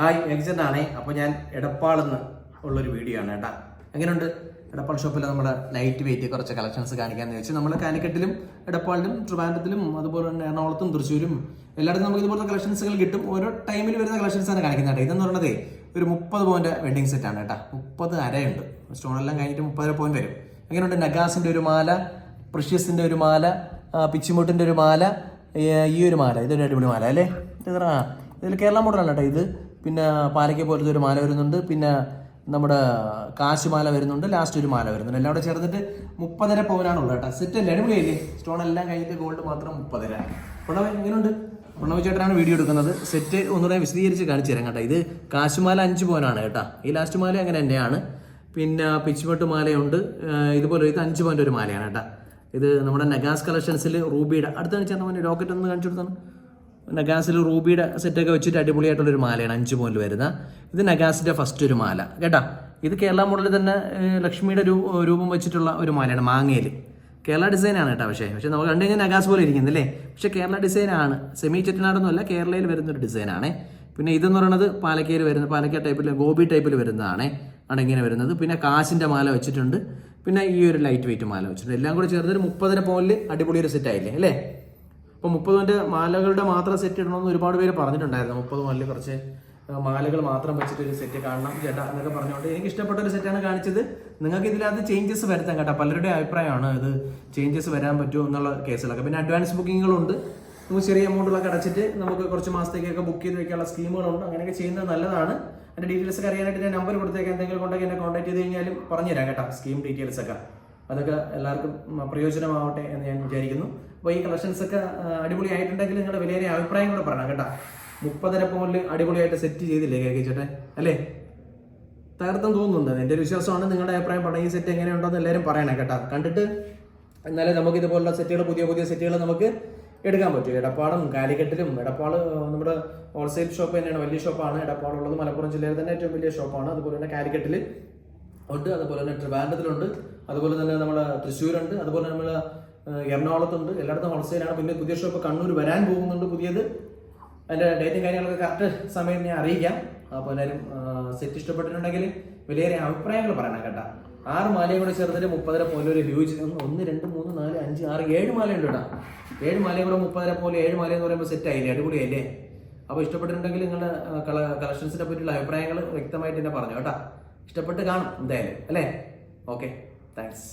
Hi എക്സനാണേ അപ്പോൾ ഞാൻ എടപ്പാളെന്ന് ഉള്ളൊരു വീഡിയോ ആണ് കേട്ടാ. എങ്ങനെയുണ്ട് എടപ്പാൾ ഷോപ്പിൽ നമ്മുടെ ലൈറ്റ് വെയിറ്റ് കുറച്ച് കളക്ഷൻസ് കാണിക്കാന്ന് വെച്ച് നമ്മൾ കാലിക്കറ്റിലും എടപ്പാളിലും ട്രിവാൻഡത്തിലും അതുപോലെ തന്നെ എറണാകുളത്തും തൃശ്ശൂരും എല്ലായിടത്തും നമുക്ക് ഇതുപോലത്തെ കളക്ഷൻസുകൾ കിട്ടും. ഓരോ ടൈമിൽ വരുന്ന കളക്ഷൻസ് ആണ് കാണിക്കുന്നത് കേട്ടോ. ഇതെന്ന് പറയുന്നത് ഒരു മുപ്പത് പോയിന്റ് വെഡിങ് സെറ്റ് ആണ് കേട്ടോ. മുപ്പത് അരയുണ്ട്. സ്റ്റോണെല്ലാം കഴിഞ്ഞിട്ട് മുപ്പതര പോയിന്റ് വരും. എങ്ങനെയുണ്ട് നഗാസിന്റെ ഒരു മാല പ്രഷ്യസിന്റെ ഒരു മാല പിച്ചിമുട്ടിന്റെ ഒരു മാല ഈ ഒരു മാല ഇതൊരു അടിപൊളി മാല അല്ലേ? ഇത് ഇതിൽ കേരള മോഡലാണ് കേട്ടോ ഇത്. പിന്നെ പാലയ്ക്ക പോലത്തെ ഒരു മാല വരുന്നുണ്ട്. പിന്നെ നമ്മുടെ കാശുമാല വരുന്നുണ്ട്. ലാസ്റ്റ് ഒരു മാല വരുന്നുണ്ട്. എല്ലാം കൂടെ ചേർന്നിട്ട് മുപ്പതര പവനാണുള്ളത് കേട്ടോ. സെറ്റ് അല്ലേ? അടിപൊളിയല്ലേ? സ്റ്റോൺ എല്ലാം കഴിഞ്ഞിട്ട് ഗോൾഡ് മാത്രം മുപ്പതര. പ്രണവ് എങ്ങനെയുണ്ട് പ്രണവ് ചേട്ടനാണ് വീഡിയോ എടുക്കുന്നത്. സെറ്റ് ഒന്നുകൂടെ വിശദീകരിച്ച് കാണിച്ചു തരാം കേട്ടോ. ഇത് കാശുമാല അഞ്ച് പവനാണ് കേട്ടോ. ഈ ലാസ്റ്റ് മാല അങ്ങനെ തന്നെയാണ്. പിന്നെ പിച്ചുമട്ട് മാലയുണ്ട്. ഇതുപോലെ ഇത് അഞ്ച് പോയിന്റ് ഒരു മാലയാണ് കേട്ടോ. ഇത് നമ്മുടെ നഗാസ് കളക്ഷൻസിൽ റൂബിയുടെ അടുത്താണ് കാണിച്ചാൽ മോനെ റോക്കറ്റ് ഒന്ന് കാണിച്ചു കൊടുത്താണ്. നഗാസിൽ റൂബിയുടെ സെറ്റൊക്കെ വെച്ചിട്ട് അടിപൊളിയായിട്ടുള്ള ഒരു മാലയാണ് അഞ്ച് പോയിന്റ് വരുന്ന. ഇത് നഗാസിന്റെ ഫസ്റ്റ് ഒരു മാല കേട്ടാ? ഇത് കേരള മോഡലിൽ തന്നെ ലക്ഷ്മിയുടെ രൂപം വെച്ചിട്ടുള്ള ഒരു മാലയാണ് മാങ്ങയിൽ കേരള ഡിസൈനാണ് കേട്ടോ പക്ഷേ. പക്ഷേ നമ്മൾ കണ്ടു കഴിഞ്ഞാൽ നഗാസ് പോലെ ഇരിക്കുന്നില്ലേ പക്ഷേ കേരള ഡിസൈനാണ് സെമി ചെറ്റനാടൊന്നുമല്ല കേരളയിൽ വരുന്ന ഒരു ഡിസൈനാണ് പിന്നെ ഇതെന്ന് പറയുന്നത് പാലക്കയിൽ വരുന്ന പാലക്ക ടൈപ്പിൽ ഗോപി ടൈപ്പിൽ വരുന്നതാണ്. ആണ് ഇങ്ങനെ വരുന്നത്. പിന്നെ കാശിന്റെ മാല വെച്ചിട്ടുണ്ട്. പിന്നെ ഈ ഒരു ലൈറ്റ് വെയിറ്റ് മാല വെച്ചിട്ടുണ്ട്. എല്ലാം കൂടെ ചേർത്ത് മുപ്പതിന് പോലിൽ അടിപൊളി ഒരു സെറ്റ് ആയില്ലേ അല്ലേ? അപ്പോൾ മുപ്പത് മാലകളുടെ മാത്രം സെറ്റ് ഇടണമെന്ന് ഒരുപാട് പേര് പറഞ്ഞിട്ടുണ്ടായിരുന്നു. മുപ്പത് മാലിൽ കുറച്ച് മാലകൾ മാത്രം വെച്ചിട്ട് ഒരു സെറ്റ് കാണണം. ചേട്ടാ എന്നൊക്കെ പറഞ്ഞുകൊണ്ട് എനിക്ക് ഇഷ്ടപ്പെട്ട ഒരു സെറ്റാണ് കാണിച്ചത്. നിങ്ങൾക്ക് ഇതിനകത്ത് ചേഞ്ചസ് വരുത്താം കേട്ടോ. പലരുടെ അഭിപ്രായമാണ് ഇത് ചേഞ്ചസ് വരാൻ പറ്റുമോ എന്നുള്ള കേസിലൊക്കെ. പിന്നെ അഡ്വാൻസ് ബുക്കിങ്ങുകളുണ്ട് നമുക്ക് ചെറിയ എമൗണ്ടുകളൊക്കെ അടച്ചിട്ട് നമുക്ക് കുറച്ച് മാസത്തേക്കൊക്കെ ബുക്ക് ചെയ്ത് വെക്കാനുള്ള സ്കീമുകളുണ്ട്. അങ്ങനെയൊക്കെ ചെയ്യുന്നത് നല്ലതാണ്. അതിന്റെ ഡീറ്റെയിൽസ് ഒക്കെ അറിയാനായിട്ട് ഞാൻ നമ്പർ കൊടുത്തേക്കാം. എന്തെങ്കിലും കൊണ്ടൊക്കെ എന്നെ കോൺടാക്ട് ചെയ്ത് കഴിഞ്ഞാലും പറഞ്ഞുതരാം കേട്ടോ. സ്കീം ഡീറ്റെയിൽസ് ഒക്കെ. അതൊക്കെ എല്ലാവർക്കും പ്രയോജനമാവട്ടെ എന്ന് ഞാൻ വിചാരിക്കുന്നു. അപ്പോൾ ഈ കളക്ഷൻസ് ഒക്കെ അടിപൊളി അടിപൊളിയായിട്ടുണ്ടെങ്കിൽ നിങ്ങളുടെ വിലയേറെ അഭിപ്രായം കൂടെ പറയണം കേട്ടോ. മുപ്പതര പോലെ അടിപൊളിയായിട്ട് സെറ്റ് ചെയ്തില്ലേ കേക്ക് ചേട്ടൻ? അല്ലേ? തകർത്തും തോന്നുന്നുണ്ട്. എന്റെ ഒരു വിശ്വാസമാണ് നിങ്ങളുടെ അഭിപ്രായം പറഞ്ഞ ഈ സെറ്റ് എങ്ങനെയുണ്ടെന്ന് എല്ലാവരും പറയണം കേട്ടോ. കണ്ടിട്ട് എന്നാലേ നമുക്ക് ഇതുപോലുള്ള സെറ്റുകൾ പുതിയ പുതിയ സെറ്റുകൾ നമുക്ക് എടുക്കാൻ പറ്റും. എടപ്പാളും കാലിക്കെട്ടിലും എടപ്പാൾ നമ്മുടെ ഹോൾസെയിൽ ഷോപ്പ് തന്നെയാണ് വലിയ ഷോപ്പാണ് എടപ്പാളുള്ളത് മലപ്പുറം ജില്ലയിൽ തന്നെ ഏറ്റവും വലിയ ഷോപ്പാണ് അതുപോലെ തന്നെ കാലിക്കട്ടിൽ ഉണ്ട് അതുപോലെ തന്നെ ട്രിവാൻഡ്രത്തിലുണ്ട് അതുപോലെ തന്നെ നമ്മുടെ തൃശ്ശൂരുണ്ട് അതുപോലെ നമ്മൾ എറണാകുളത്തുണ്ട്. എല്ലായിടത്തും ഹോൾസെയിലാണ്. പിന്നെ പുതിയ ഷോപ്പ് കണ്ണൂർ വരാൻ പോകുന്നുണ്ട് പുതിയത്. അതിന്റെ ഡേറ്റും കാര്യങ്ങളൊക്കെ കറക്റ്റ് സമയം ഞാൻ അറിയിക്കാം. അപ്പോൾ എല്ലാവരും സെറ്റ് ഇഷ്ടപ്പെട്ടിട്ടുണ്ടെങ്കിൽ വലിയ അഭിപ്രായങ്ങൾ പറയണം കേട്ടോ. ആറ് മാലയും കൂടെ ചേർത്തിട്ട് മുപ്പതര പോലെ ഒരു ഹ്യൂജ് ഒന്ന് രണ്ട് മൂന്ന് നാല് അഞ്ച് ആറ് ഏഴ് മാലയുണ്ട് കേട്ടോ. ഏഴ് മാലയും കൂടെ മുപ്പതര പോലെ ഏഴ് മാല എന്ന് പറയുമ്പോൾ സെറ്റ് ആയില്ലേ? അല്ലേ? അപ്പോൾ ഇഷ്ടപ്പെട്ടിട്ടുണ്ടെങ്കിൽ നിങ്ങളുടെ കളക്ഷൻസിനെ പറ്റിയുള്ള അഭിപ്രായങ്ങൾ വ്യക്തമായിട്ട് തന്നെ പറഞ്ഞു കേട്ടോ. ഇഷ്ടപ്പെട്ട് കാണും എന്തായാലും അല്ലേ? Okay thanks